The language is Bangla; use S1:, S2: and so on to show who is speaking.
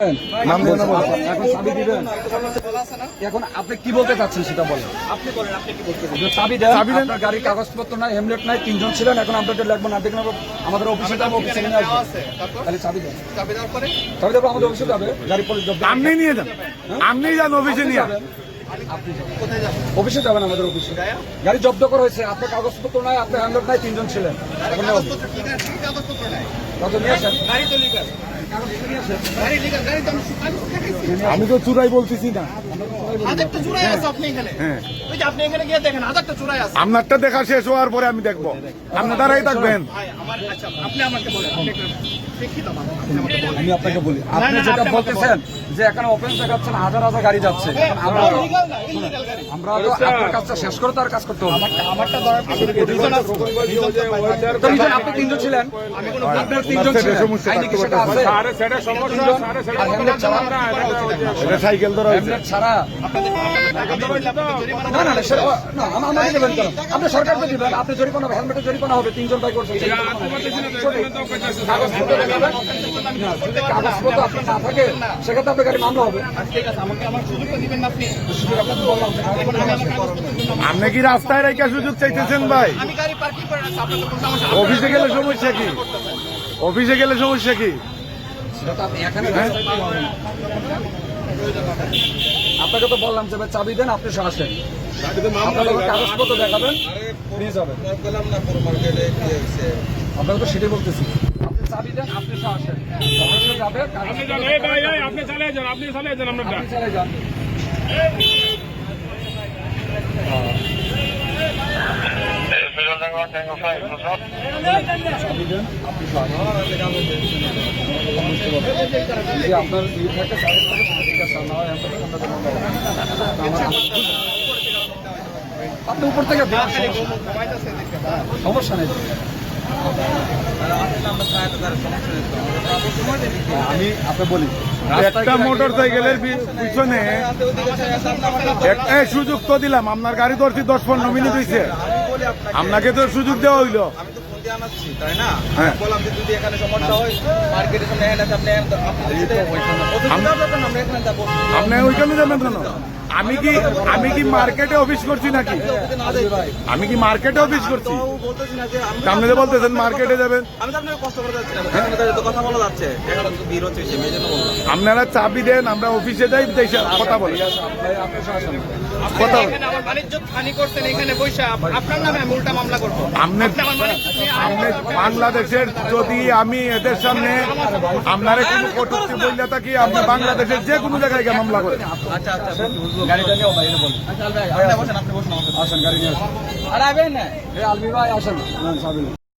S1: নাম দেবেন না বলো।
S2: এখন চাবি দিবেন? এখন আপনি কি বলতে চাচ্ছেন সেটা বলেন।
S3: আপনি বলেন আপনি কি বলতে
S2: চাবি দেন আপনার গাড়ির কাগজপত্র নাই হেমলেট নাই তিনজন ছিলেন এখন না আমাদের অফিসে যাব অফিসে নিয়ে আসব। তাহলে চাবি দেন।
S3: চাবি দেওয়ার পরে?
S2: চাবি দেবো আমাদের অফিসে যাবে গাড়ি পরে জব্দ
S1: আপনি নিয়ে যান। আপনি যান অফিসে নিয়ে।
S2: যাবেন। আপনি যাবেন।
S3: কোথায় যাবেন?
S2: অফিসে যাবেন আমাদের অফিসে গাড়ি জব্দ করা হয়েছে আপনার কাগজপত্র নাই আপনার হেমলেট নাই তিনজন ছিলেন। এখন নিয়ে।
S3: কাগজপত্র
S2: আসেন।
S3: গাড়ি তো লিগাল আমি
S1: তো চুরাই বলতেছি না।
S3: হাজারটা চূড়াই আছে আপনি এখানে।
S1: হ্যাঁ।
S3: ওই যে আপনি এখানে গিয়ে দেখেন হাজারটা চূড়াই আছে।
S1: আপনারটা দেখা শেষ হওয়ার পরে আমি দেখব। আপনি দাঁড়াই থাকবেন।
S3: আচ্ছা আমাকে বলেন
S2: আমি আপনাকে বলি আপনি যেটা বলতেছেন যে এখানে ওপেন দেখাচ্ছেন হাজার হাজার গাড়ি যাচ্ছে। আমরা
S3: গাড়ি।
S2: আমরা তো আপনার কাজটা শেষ করে তার কাজ করতে হবে।
S3: আমারটা
S2: আপনি ছিলেন। আপনার তিনজন ছিলেন।
S1: সাইকেল ধরা
S2: ছাড়া না না না সেটা না আম- আমাকে দেবেন কেন? আপনি সরকারকে দিবেন আপনি জরিমানা হবে হেলমেটে জরিমানা হবে তিনজন ভাই করছেন। কাগজপত্র আপনার না থাকে সেক্ষেত্রে আপনার গাড়ি মামলা হবে।
S3: ঠিক আছে আমাকে আমার সুযোগটা দিবেন না আপনি
S2: আপনাকে বললাম
S3: এখন আমি আমার কাগজপত্রের জন্য
S1: আপনি কি রাস্তায় রেখে সুযোগ চাইতেছেন ভাই। অফিসে গেলে সমস্যা কি? অফিসে গেলে সমস্যা কি?
S2: আপনাকে তো বললাম যে ভাই চাবি দেন আপনি আসেন। কাগজপত্র দেখাবেন নিয়ে যাবেন। আপনাকে তো সেটাই বলতেছি। আপনি চাবি দেন আপনি আসেন। যাবে
S4: আপনি চালিয়ে যান আপনি চালিয়ে যান আপনারটা
S2: আপনি চলে যান। চাবি আপনি যদি আপনার থাকে ঠিক আছে না হয় আমরা আপনি উপর থেকে সমস্যা নেই। আমি আপনি বলি
S1: একটা মোটর সাইকেলের পিছনে এক- এই সুযোগ তো দিলাম আপনার গাড়ি ধরছি দশ পনেরো মিনিট হয়েছে আপনাকে তো সুযোগ দেওয়া হইল।
S5: আনাচ্ছি তাই না?
S1: হ্যাঁ।
S5: বললাম যে যদি এখানে সমস্যা হয় মার্কেটের সামনে এখানে আপনি আপনি অফিসে যাবেন আমরা এখানে যাব।
S1: আপনি ওইখানে যাবেন কেন? আমি কি আমি কি মার্কেটে অফিস করছি নাকি?
S5: অফিসে না যাই
S1: আমি কি মার্কেটে অফিস করছি?
S5: তো বলতেছি না যে আমি
S1: আপনি যে বলতেছেন মার্কেটে যাবেন।
S5: আমি তো আপনাকে কষ্ট করে যাচ্ছি না। এখানে তো এত কথা বলা যাচ্ছে। এখানে তো ভিড় হচ্ছে সেই জন্য বললাম।
S1: আপনারা চাবি দেন আমরা অফিসে যাই দেশে কথা বলি। কথা
S3: আমার বাণিজ্য হানি করছেন এখানে বসে আপনার নামে আমি উল্টা মামলা করব।
S1: আপনি
S3: আমার
S1: বাংলাদেশের যদি আমি এদের সামনে আপনারা কোনো কটুক্তি বললে থাকি আপনি বাংলাদেশের যে কোনো জায়গায় গিয়ে মামলা করেন।
S5: আচ্ছা আচ্ছা
S2: গাড়িটা নিয়েও বাইরে বলি
S5: আপনি বসেন আপনি বসেন
S2: আসেন গাড়ি নিয়ে আসেন।
S5: আর আবেন না
S2: এই আলমি ভাই আসেন।